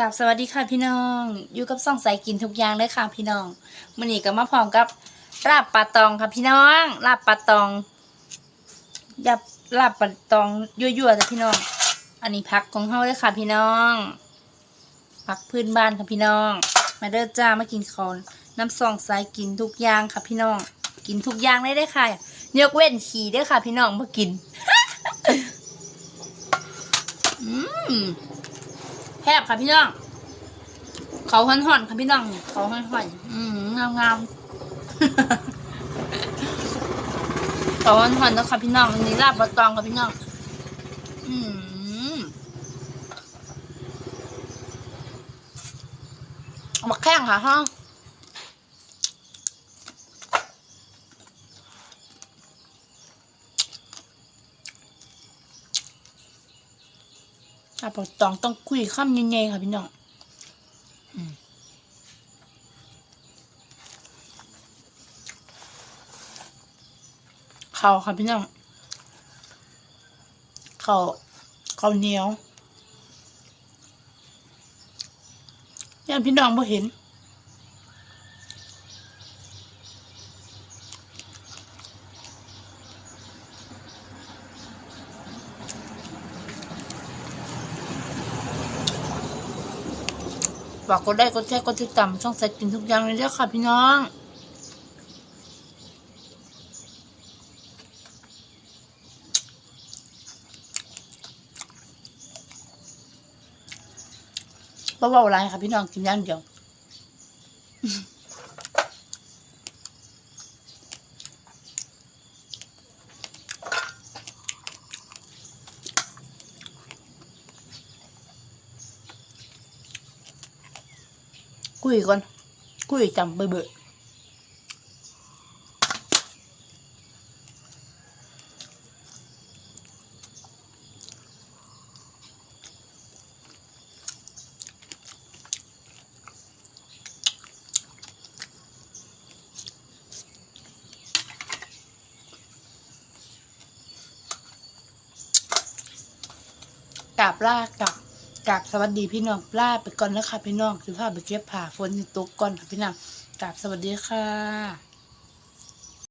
กับสวัสดีค่ะพี่น้อง อยู่กับซ่องใสกินทุกอย่างเลยค่ะพี่น้องมื้อนี้ก็มาพร้อมกับลาบปลาตองค่ะพี่น้องลาบปลาตองยับลาบปลาตองยั่วๆจ้ะพี่น้อง อันนี้ผักของเฮาเลยค่ะพี่น้องผักพื้นบ้านค่ะพี่น้อง มาเด้อจ้ามากินข้าวน้ำซองใสกินทุกอย่างค่ะพี่น้อง กินทุกอย่างเลยได้ค่ะยกเว้นขี่เด้อค่ะ พี่น้องมากินอืม แคบค่ะพี่น้อง เขาห่อนๆค่ะพี่น้องเขาห่อนๆอืมงามงามเขาห่อนๆแล้วค่ะพี่น้องนี่ลาบปลาตองค่ะพี่น้อง อืมามาแข้งค่ะฮะ ลาปลาตองต้องคุยข้ามเย็นๆค่ะพี่น้องเขาค่ะพี่น้องเขาเขาเหนียวย่านพี่น้องบ่เห็น ฝากกดได้กดแชร์กดติดตามช่องใส่กินทุกอย่างเลยเด้อค่ะพี่น้องบ่เบาอะไรค่ะพี่น้องกินย่างเดียว คุยก่อนคุยจำเบื่อเบื่อา กราบสวัสดีพี่น้องลาไปก่อนนะคะพี่น้องคือภาพไปเก็บผ้าฝนตกก่อนค่ะพี่น้องกราบสวัสดีค่ะ